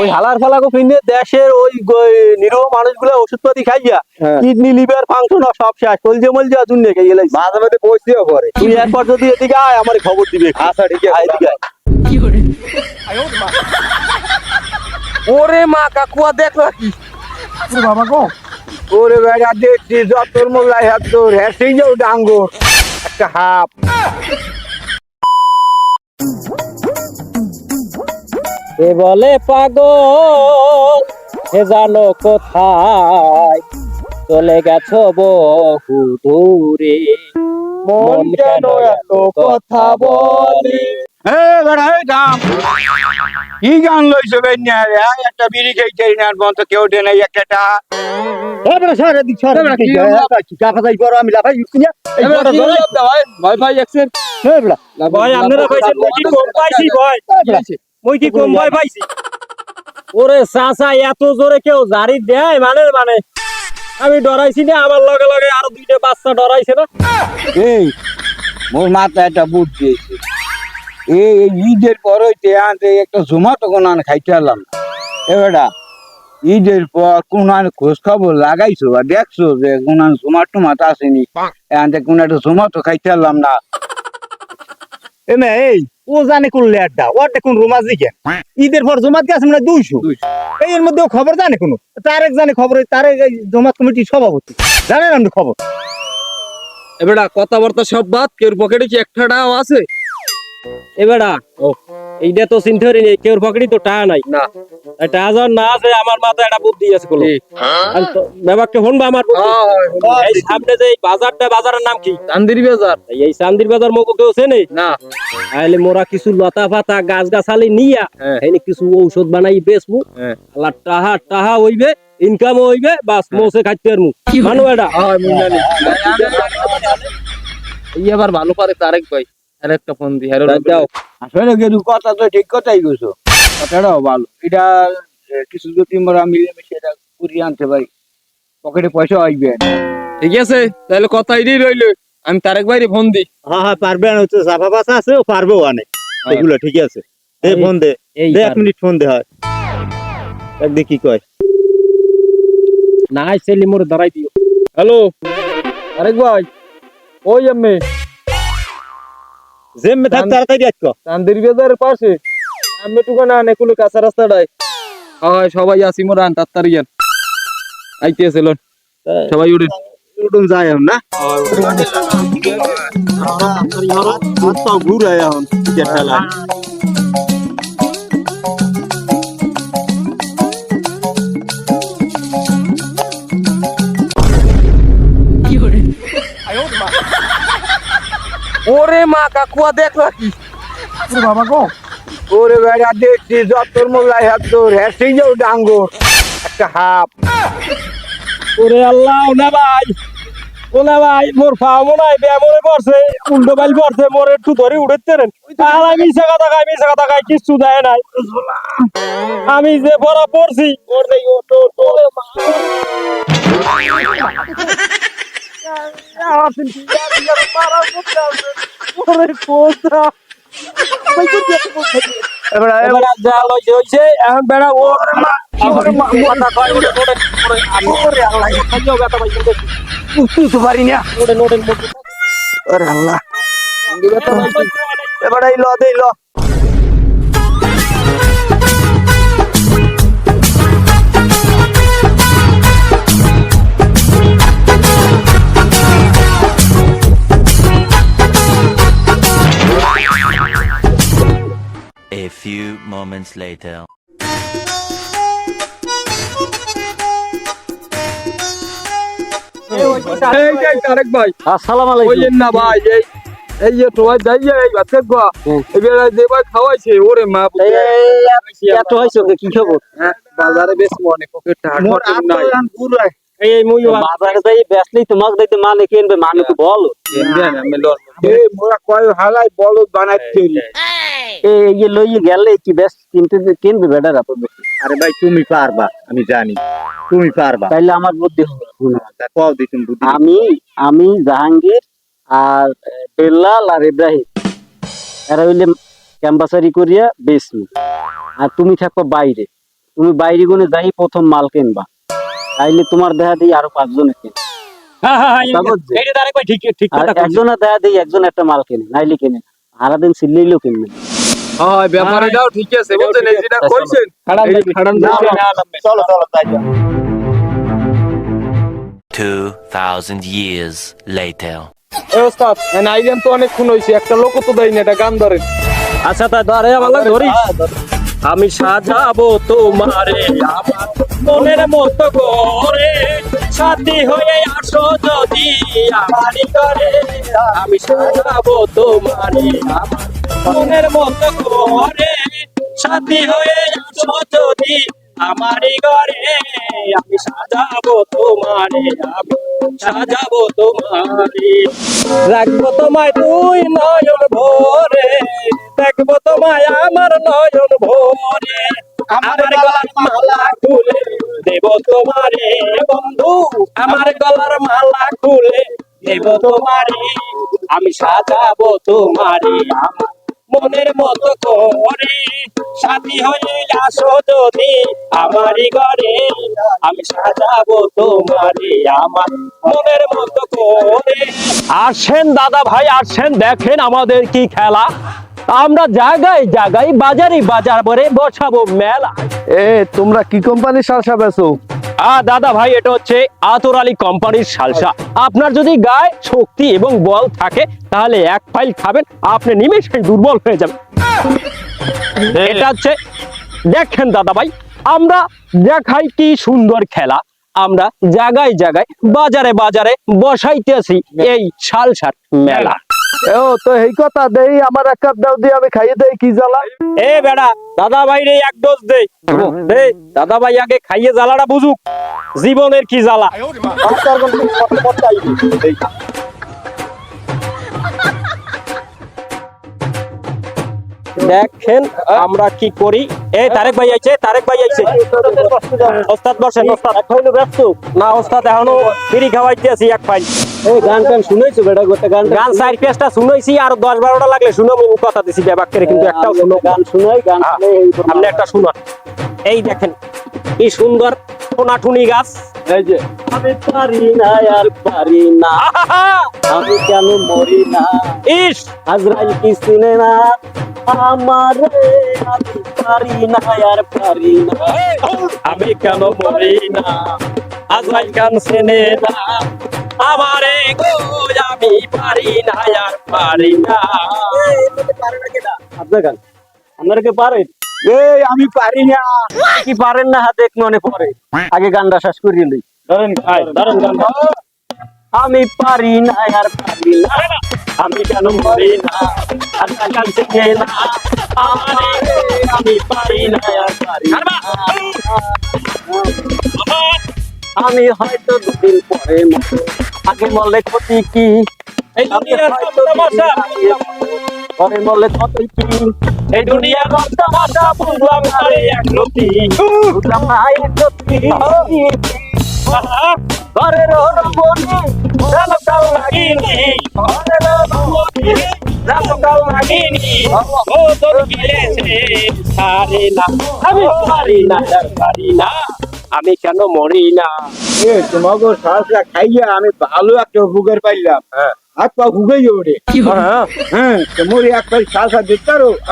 ওই হালার দেশের ওই মানুষগুলো ওষুধপাতি খাইয়া হ্যাঁ। কিডনি লিভার ফাংশন সব শেষ। খাইয়ে লাগছে মাঝে মাঝে বসতেও করে তুই একবার যদি এদিকে আয় আমার খবর দিবে। আচ্ছা ঠিক আছে। এদিকে আয়। ওরে মা কাকুয়া দেখল কি। বাবা গো। ওরে বেড়া দেখছি যতর মোল্লাই হাত তোর হ্যাঁ সেই যাও ডাঙ্গর একটা হাফ এ বলে পাগল এ জানো কোথায়? চলে গেছো বহু দূরে। মন কেন এত কথা বলে? এ বেড়া দাম। কি গান লইছো বেন্যা রে? একটা বিড়ি খাইতে না বন্ধ কেউ দে নাই একটা। ভাই ভাই একসের। ভাই আপনারা পাইছেন মই কি কম পাইছি ভাই? মই কি কম ভাই পাইছি? ওরে চাচা এত জোরে কেউ জারি দেয়? মানে মানে আমি ডরাইছি না আমার লগে লগে আরও দুইটা বাচ্চা ডরাইছে না? এই মোর মাথায় একটা বুট দিয়েছে এই এই ঈদের পর হইতে আনতে একটা জোমাটো কোন আন খাইতে পারলাম না এবারটা ঈদের পর কোন আন খোঁজ খবর লাগাইছো বা দেখছ যে কোন আন জোমাটো মাথা আসেনি? আনতে কোন একটা জোমাটো খাইতে পারলাম না। এমে এই ও জানে কোন লেটটা ওর দেখুন রোমাজ দিকে ঈদের পর জমাত গেছে মানে দুইশো? এই এর মধ্যে খবর জানে কোনো? তারেক জানে খবর তারেক এই জমাত কমিটির সভাপতি। জানেন আপনি খবর? এবারে কথাবার্তা সব বাদ কেউ পকেটে কি একটা আছে? এবারা এইটা তো চিন্তারি নেই কেউ পকেটে তো টাকা নাই। না। টাকা যখন না আছে আমার মাথায় একটা বুদ্ধি আছে কোনো কি? ব্যাপারটা শুনবা আমার এই সামনে যে বাজারটা বাজারের নাম কি? চান্দির বাজার। এই- চান্দির বাজার মগো কেউ চেনে? না। তাহলে মোরা কিছু লতা পাতা গাছ গাছালি নিয়া হ্যাঁ। এনে কিছু ঔষধ বানাই বেচবো হ্যাঁ। টাহা টাহা হইবে ইনকাম হইবে বাস মোসে খাইতে পারমু। মানু এটা? হয় আবার ভালো পারে তারেক ভাই। আর একটা ফোন দি যাও। আসলে কিন্তু কথা তো ঠিক কথাই গেছো কথাটাও ভালো। এটা কিছু যদি আমরা মিলেমিশে এটা করিয়ে আনতে পারি। পকেটে পয়সা আসবে ঠিক আছে তাহলে কথা এটাই রইল। আমি তারেক ভাইরে ফোন দি। হ্যাঁ হ্যাঁ পারবে না হচ্ছে সাফা পাশা আছে ও পারবে ওখানে। এগুলো ঠিক আছে। দে ফোন দে। দে এক মিনিট ফোন দে হয়। একদিন কি কয়। না সেলি মোর দাঁড়াই দিও। হ্যালো। তারেক ভাই ওই আমি জেমে থাক তাড়াতাড়ি আজকে চান্দির বাজারের পাশে আমি টুকা না নেকুলো কাঁচা রাস্তাটায় হয় সবাই আসি মোর আন তাড়াতাড়ি যান আইতেছে লোন সবাই উঠেন উঠুন যায় এখন না ঘুরে এখন ওরে মা কাকুয়া দেখল কি। ওরে বেড়া দেখছি যতর মোল্লাই হাত তোর হ্যাঁ সেই যাও ডাঙ্গর। একটা হাফ ওরে আল্লাহ ওনা ভাই। ওনা ভাই মোর পা মনে হয় ব্যামরে পড়ছে উল্টো বাইল পড়ছে মোর একটু ধরে উঠতে রেন তাহলে আমি মিশা কথা খাই মিশা কথা খাই কিচ্ছু দেয় নাই। আমি যে পড়া পড়ছি ওর নেই ও তো ওরে এবার এই ল দে ল। Moments later. এই যে তারেক ভাই। আসসালামু আলাইকুম। না ভাই এই এই যে তোমার যাই এই বাচ্চা গো এবারে যে ভাই খাওয়াইছে ওরে মা এত হইছে কি খবর? হ্যাঁ, বাজারে বেশ মনে পকেট হাট নাই। এই এই বাজারে যাই বেচলেই তোমাক দিতে মানে কিনবে মানে তো বলো। এমনি আমি মোরা কয় হালাই বলদ বানাইতে এই যে লইয়ে গেলে কি বেশ কিনতে কিনবে বেটার আপদ আরে ভাই তুমি পারবা আমি জানি। তুমি পারবা। তাইলে আমার বুদ্ধি কও দি তুমি বুদ্ধি। আমি আমি জাহাঙ্গীর আর আহ, বেল্লাল আর ইব্রাহিম। এরা হইলে ক্যাম্পাসারি করিয়া বেসমি আর তুমি থাকো বাইরে। তুমি বাইরে গুনে যাই প্রথম মাল কিনবা। তাইলে তোমার দেখা দিই আরও পাঁচজনে কিনে? আর দেখা দিই একজন একটা মাল কিনে নাইলে কিনে সারাদিন সিল্লেইলেও কিনবে না। হয় ব্যাপারটাও ঠিক আছে বুঝছেন? এই যেটা কইছেন খাড়ান দিকে নেওয়া লাগবে। চলো চলো তাই 2,000 years later. এ ওস্তাদ এনে আইলেন তো অনেকক্ষণ হইছে একটা লোক তো দেয় না এটা গান ধরেন। আচ্ছা তা ধরে আমার ধরি আমি সাজাবো তোমারে আমার মনের মতো করে। সাথী হয়ে আসো যদি আমারই করে আমি সাজাবো তোমারে মনের মতো করে। সাথী হয়ে আসো যদি আমারই ঘরে। আমি সাজাবো তোমারে সাজাবো তোমারে রাখব তোমায় তুই নয়ন ভরে। দেখব তোমায় আমার নয়ন ভরে। আমার গলার মালা খুলে দেব তোমারে, বন্ধু। আমার গলার মালা খুলে দেব তোমারে। আমি সাজাবো তোমারে মনের মতো করে। সাথী হয়ে আসো যদি আমারই ঘরে। আমি সাজাবো তোমারে আমার মনের মতো করে। আসেন দাদা ভাই, আসেন, দেখেন আমাদের কি খেলা। আমরা জায়গায় জায়গায় বাজারে বাজার করে বসাবো মেলা। এ তোমরা কি কোম্পানির সালসা বেচো? আ দাদা ভাই এটা হচ্ছে আতর আলী কোম্পানির সালসা। আপনার যদি গায়ে শক্তি এবং বল থাকে তাহলে এক ফাইল খাবেন আপনি নিমেষে দুর্বল হয়ে যাবেন। এটা হচ্ছে দেখেন দাদা ভাই আমরা দেখাই কি সুন্দর খেলা। আমরা জায়গায় জায়গায় বাজারে বাজারে বসাইতেছি এই সালসার মেলা। ও তো এই কথা দেই আমার এক কাপ দাও দিয়ে আমি খাইয়ে দেই কি জ্বালা? এ বেড়া দাদা ভাই রে এক ডোজ দে দেই দাদা ভাই আগে খাইয়ে জ্বালাটা বুঝুক জীবনের কি জ্বালা। দেখেন আমরা কি করি? এ তারেক ভাই আইছে তারেক ভাই আইছে। ওস্তাদ বসেন ওস্তাদ। এখনও ব্যস্ত। না ওস্তাদ এখনও ফ্রি খাওয়াইতে আছি এক ফাইল এই গান টান শুনাইছো বেটা গোটা গান গান চার পেজটা শুনাইছি আর দশ বারোটা লাগলে শুনাবো আমি কথা দিছি ব্যাপার করে কিন্তু একটাও শুনো। গান শুনাই গান আপনি একটা শুনুন। এই দেখেন কি সুন্দর টোনাটুনি গাছ। এই যে। আমি পারি না আর পারি না। আমি কেন মরি না? ইস! আজরাইল কি চিনে না? আমার আমি পারি না আর পারি না। আমি কেন মরি না? আজরাইল কেন চিনে না? আমারে গো আমি পারি না আর পারি না? আপনার গান আপনারা কে পারেন এই আমি পারি না। কি পারেন না হাতে মনে পড়ে। আগে গানটা শেষ করিয়ে লই। আমি পারি না আর পারি না। আমি কেন মরি না আর শিখে না আমি পারি না আর পারি না। আমি হয়তো দুদিন পরে মরবো। আগে মরলে ক্ষতি কি? এই দুনিয়ার সব তামাশা পরে মরলে ক্ষতি কি? এই রে এক ঘরের রমণী লাগিনি ঘরের রমণী না, আমি কেন মরি না? তোমাকে খাইয়া আমি ভালো একটা উপকার পাইলাম হাত পা ঘুগে হ্যাঁ এক পাই সালসা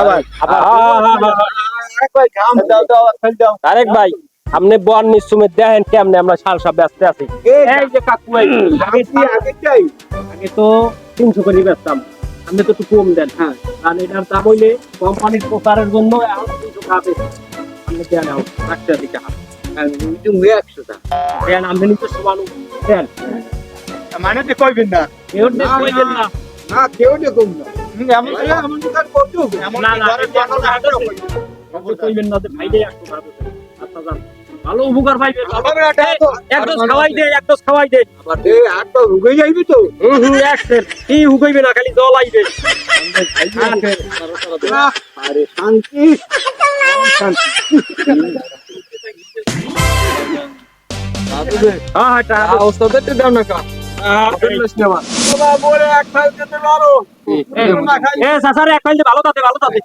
আবার। ভাই আপনি বন নিশ্চুমে দেখেন কেমনে আমরা সালসা ব্যস্ত আছি। এই এই যে কাকু আগে কি আগে চাই। আগে তো তিনশো করে বেচতাম। আপনি তো একটু কম দেন হ্যাঁ। কারণ এটার দাম হইলে কোম্পানির প্রচারের জন্য এখন তিনশো টাকা আপনি দেন এখন একটা দিকে হাত একশো টাকা। দেন আপনি নিতে সমান দেন। মানে তো কইবেন না কেউ কইবেন না না কেউ না এমন এমন করতো না না এটা এখন আগে কইবেন না যে ভাই আচ্ছা যান ভালো উপকার পাইবে এক খাওয়াই দে এক খাওয়াই দে হাত তো যাইবি তো হুম হুম একসের কি না খালি জল আইবে আরে শান্তি হ্যাঁ হ্যাঁ দাও। ওস্তাদের দাও না কা হ্যাঁ, ভালো ভালো তাতে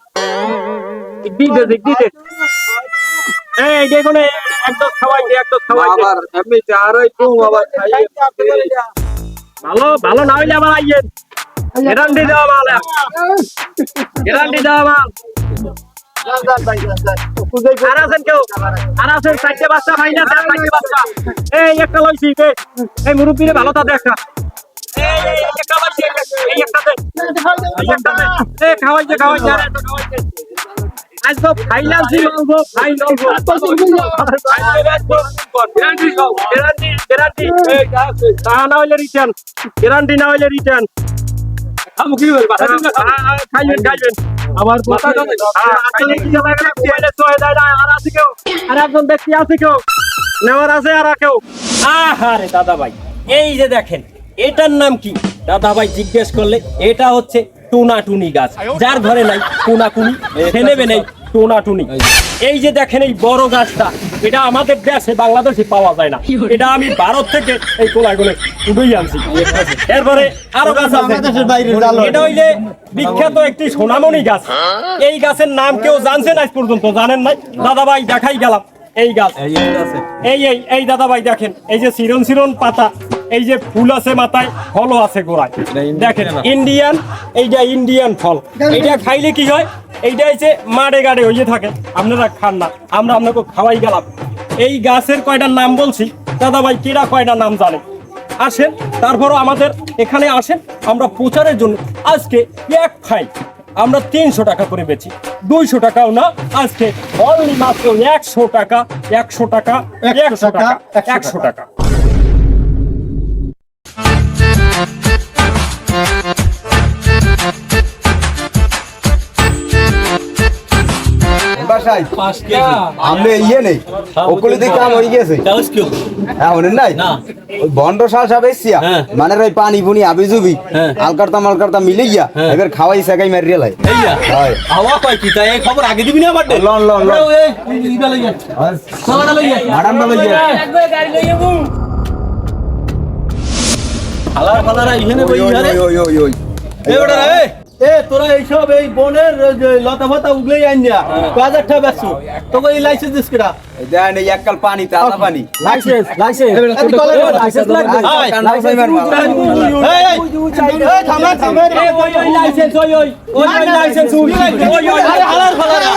দি দে দি দে এই এই দেখুন এক ডোজ খাওয়াই এক ডোজ খাওয়াই আবার এমনি চারই কম আবার ভালো ভালো না হইলে আবার আইয়েন। গ্যারান্টি দেওয়া মাল গ্যারান্টি দেওয়া মাল। আর আছেন কেউ আর আছেন চারটে বাচ্চা ভাই না চারটে বাচ্চা এই একটা লইছি এই মুরব্বীরে ভালো তাতে একটা এই এই এই একটা লইছি এই একটা- এই একটা দে এই একটা দে এই খাওয়াই দে খাওয়াই দে আর একটা খাওয়াই দে আজ তো ফাইনাল ছিল ফাইনাল গ্যারান্টি গ্যারান্টি গ্যারান্টি না হইলে রিটার্ন গ্যারান্টি না হইলে রিটার্ন আর একজন ব্যক্তি আছে কেউ? নেওয়ার আছে আর কেউ? আহারে দাদা ভাই এই যে দেখেন এটার নাম কি? দাদা ভাই জিজ্ঞেস করলে এটা হচ্ছে টুনা টুনি গাছ। যার ঘরে নাই টুনা টুনি সে নেবে নেই টুনা টুনি এই যে দেখেন এই বড় গাছটা এটা আমাদের দেশে বাংলাদেশে পাওয়া যায় না। এটা আমি ভারত থেকে এই কোলায় কোলে উঠেই আনছি। এরপরে আরও গাছ আছে। এটা হইলে বিখ্যাত একটি সোনামণি গাছ। এই গাছের নাম কেউ জানছেন আজ পর্যন্ত জানেন নাই? দাদা ভাই দেখাই গেলাম এই গাছ। এই এই এই দাদা ভাই দেখেন এই যে চিরন চিরন পাতা এই যে ফুল আছে মাথায় ফলও আছে গোড়ায়। দেখেন ইন্ডিয়ান এইটা ইন্ডিয়ান ফল। এটা খাইলে কি হয়? এইটা হচ্ছে মাড়ে গাড়ে হয়ে থাকে। আপনারা খান না। আমরা আপনাকে খাওয়াই গেলাম। এই গাছের কয়টা নাম বলছি দাদা ভাই কিরা কয়টা নাম জানে? আসেন তারপরও আমাদের এখানে আসেন আমরা প্রচারের জন্য আজকে এক খাই। আমরা তিনশো টাকা করে বেচি। দুইশো টাকাও না আজকে অনলি মাত্র একশো টাকা একশো টাকা একশো টাকা একশো টাকা। ইয়ে নেই। ওগুলো দিয়ে কাম হয়ে গেছে হ্যাঁ হলেন নাই? ওই বন্ড শাল সাহেব এসছিয়া মানে ওই পানি পুনি আবি জুবি আলকারতা মালকারতা মিলে গিয়া এবার খাওয়াই সেকাই মারিয়ে লাই। হয়। হাওয়া কয় কি? তাই এই খবর আগে দিবি না আমার লন লন লন। ম্যাডাম না লইয়া হালার ফালারা ইহানে বই ওই ওই ওই ওই এ বেটা রে এ তোরা এইসব এই বনের লতা ফতা উগলেই আইনিয়া বাজার ঠা বেসু তোকে এই লাইসেন্স দিস কিরা দেন এই এককাল পানি তাজা পানি লাইসেন্স লাইসেন্স লাইসেন্স থামে থামে রে ওই ওই লাইসেন্স ওই ওই ওই লাইসেন্স ওই ওই হালার ফালারা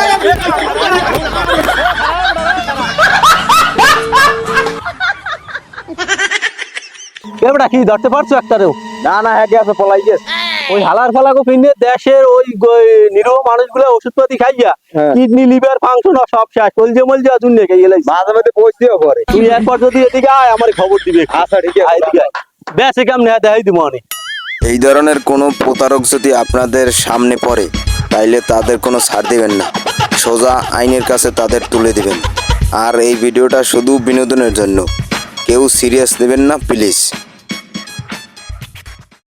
এবড়া কি ধরতে পারছ একটারেও? না না হ্যাঁ গেছে পলাই গেছে। ওই হালার ফালাকো পিনে দেশের ওই নিরীহ মানুষগুলো ওষুধপাতি খাইয়া কিডনি লিভার ফাংশন সব শেষ। কলজে মলজে আজুন নিয়ে গেলে মাঝে মাঝে পৌঁছতেও পারে। তুই একবার যদি এদিকে আয় আমার খবর দিবে। আচ্ছা ঠিক আছে। এদিকে আয়। হ্যাঁ দেখাই দিব অনেক এই ধরনের কোনো প্রতারক যদি আপনাদের সামনে পড়ে তাইলে তাদের কোনো ছাড় দিবেন না। সোজা আইনের কাছে তাদের তুলে দিবেন। আর এই ভিডিওটা শুধু বিনোদনের জন্য। কেউ সিরিয়াস দেবেন না প্লিজ।